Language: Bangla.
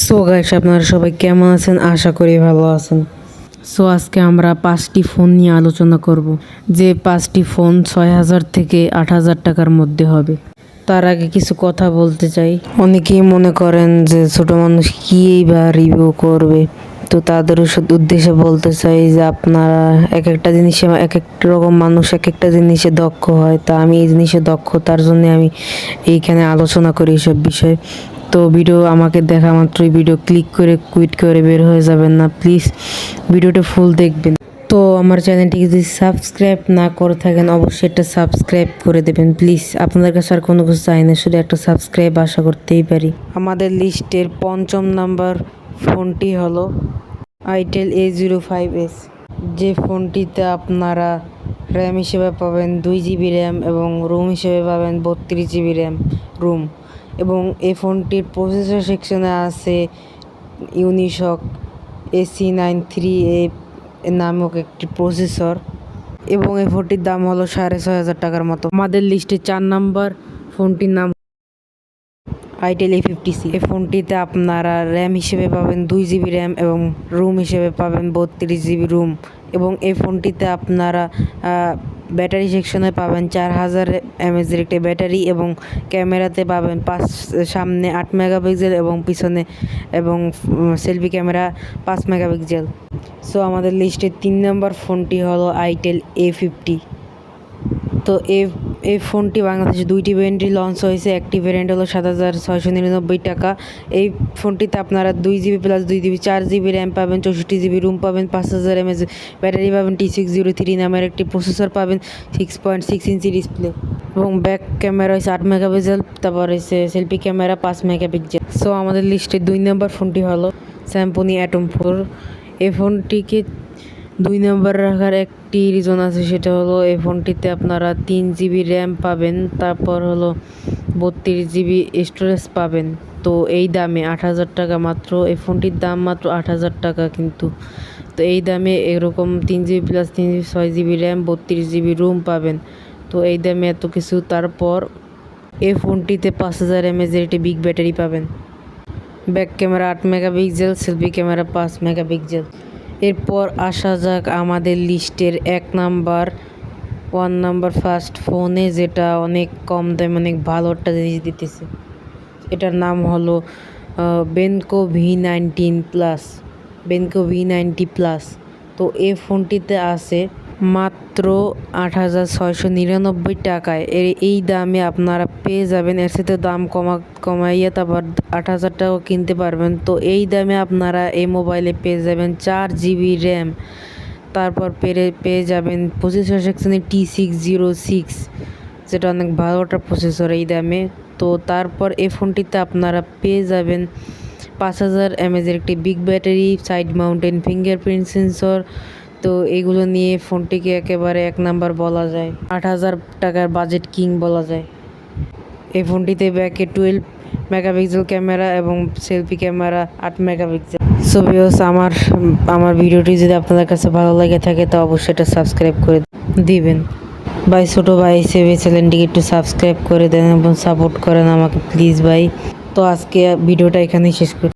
সো গাইস আপনারা সবাই কেমন আছেন? আশা করি ভালো আছেন। সো আজকে আমরা পাঁচটি ফোন নিয়ে আলোচনা করব, যে পাঁচটি ফোন ছয় হাজার থেকে আট হাজার টাকার মধ্যে হবে। তার আগে কিছু কথা বলতে চাই। অনেকেই মনে করেন যে ছোট মানুষ কি বা রিভিউ করবে। তো তাদের উদ্দেশ্যে বলতে চাই যে আপনারা এক একটা জিনিসে এক এক রকম মানুষ এক একটা জিনিসে দক্ষ হয়। তা আমি এই জিনিসে দক্ষ, তার জন্য আমি এইখানে আলোচনা করি এইসব বিষয়ে। তো ভিডিও আমাকে দেখা মাত্রই, ভিডিও ক্লিক করে কুইট করে বের হয়ে যাবেন না প্লিজ ভিডিওটা ফুল দেখবেন। তো আমার চ্যানেলটিকে যদি সাবস্ক্রাইব না করে থাকেন, অবশ্যই একটা সাবস্ক্রাইব করে দেবেন প্লিজ আপনাদের কাছে আর কোনো কিছু চাই না, শুধু একটা সাবস্ক্রাইব আশা করতেই পারি। আমাদের লিস্টের পঞ্চম নাম্বার ফোনটি হলো itel A zero five S যে ফোনটিতে আপনারা র্যাম হিসেবে পাবেন দুই জিবি র্যাম এবং রুম হিসেবে পাবেন বত্রিশ জিবি র্যাম রুম এবং এই ফোনটির প্রসেসর সেকশনে আছে Unisoc SC nine three A নামক একটি প্রসেসর এবং এই ফোনটির দাম হলো সাড়ে ছয় হাজার টাকার মতো। আমাদের লিস্টে চার নাম্বার ফোনটির নাম আইটেল এ ফিফটি সি এই ফোনটিতে আপনারা র্যাম হিসেবে পাবেন দুই জিবি র্যাম এবং রুম হিসেবে পাবেন বত্রিশ জিবি রুম এবং এই ফোনটিতে আপনারা ব্যাটারি সেকশনে পাবেন চার হাজার এমএচের একটি ব্যাটারি এবং ক্যামেরাতে পাবেন পাঁচ, সামনে আট মেগাপিক্সেল এবং পিছনে এবং সেলফি ক্যামেরা পাঁচ মেগাপিক্সেল সো আমাদের লিস্টের তিন নম্বর ফোনটি হলো আইটেল এ ফিফটি তো এই এই ফোনটি বাংলাদেশে দুইটি ভ্যারিয়েন্টই লঞ্চ হয়েছে। একটি ভ্যারিয়েন্ট হলো সাত হাজার ছয়শো নিরানব্বই টাকা। এই ফোনটিতে আপনারা দুই জিবি প্লাস দুই জিবি চার জিবি র্যাম পাবেন, চৌষট্টি জিবি রুম পাবেন, পাঁচ হাজার এমএচ ব্যাটারি পাবেন টি সিক্স জিরো থ্রি নামের একটি প্রসেসর পাবেন six point six inch display এবং ব্যাক ক্যামেরা হয়েছে আট মেগাপিক্সেল তারপর হয়েছে সেলফি ক্যামেরা পাঁচ মেগাপিক্সেল সো আমাদের লিস্টে দুই নম্বর ফোনটি হলো স্যামপনি অ্যাটম ফোর এই ফোনটিকে দুই নম্বর রাখার একটি রিজন আছে, সেটা হলো এই ফোনটিতে আপনারা তিন জিবি র্যাম পাবেন, তারপর হলো বত্রিশ জিবি স্টোরেজ পাবেন। তো এই দামে আট হাজার টাকা মাত্র, এই ফোনটির দাম মাত্র আট হাজার টাকা কিন্তু। তো এই দামে এরকম তিন জিবি প্লাস তিন জিবি ছয় জিবি র্যাম বত্রিশ জিবি রুম পাবেন। তো এই দামে এত কিছু, তারপর এই ফোনটিতে পাঁচ হাজার এমএজের একটি বিগ ব্যাটারি পাবেন। ব্যাক ক্যামেরা আট মেগাপিক্সেল সেলফি ক্যামেরা পাঁচ মেগাপিক্সেল এরপর আসা যাক আমাদের লিস্টের এক নাম্বার, ওয়ান নাম্বার ফার্স্ট ফোনে যেটা অনেক কম দামে অনেক ভালো একটা জিনিস দিতেছে। এটার নাম হলো Benco V nineteen plus Benco V ninety plus তো এই ফোনটিতে আছে মাত্র আট হাজার ছয়শো নিরানব্বই টাকায়। এই দামে আপনারা পেয়ে যাবেন। এর সাথে দাম কমা কমাইয়ে তারপর আট হাজার টাকা কিনতে পারবেন। তো এই দামে আপনারা এই মোবাইলে পেয়ে যাবেন চার জিবি র্যাম। তারপর পেরে পেয়ে যাবেন প্রসেসর সেকশনে টি সিক্স জিরো সিক্স যেটা অনেক ভালো একটা প্রসেসর এই দামে। তো তারপর এই ফোনটিতে আপনারা পেয়ে যাবেন পাঁচ হাজার এমএজের একটি big battery side mounted fingerprint sensor তো এগুলো নিয়ে ফোনটিকে একেবারে এক নাম্বার বলা যায়। আট হাজার টাকার বাজেট কিং বলা যায়। এই ফোনটিতে ব্যাকে টুয়েলভ মেগাপিক্সেল ক্যামেরা এবং সেলফি ক্যামেরা আট মেগাপিক্সেল সো ভিউস আমার আমার ভিডিওটি যদি আপনাদের কাছে ভালো লাগে থাকে, তো অবশ্যই এটা সাবস্ক্রাইব করে দিবেন। ভাই, ছোটো ভাই হিসেবে চ্যানেলটিকে একটু সাবস্ক্রাইব করে দেন এবং সাপোর্ট করেন আমাকে প্লিজ ভাই। তো আজকে ভিডিওটা এখানেই শেষ করি।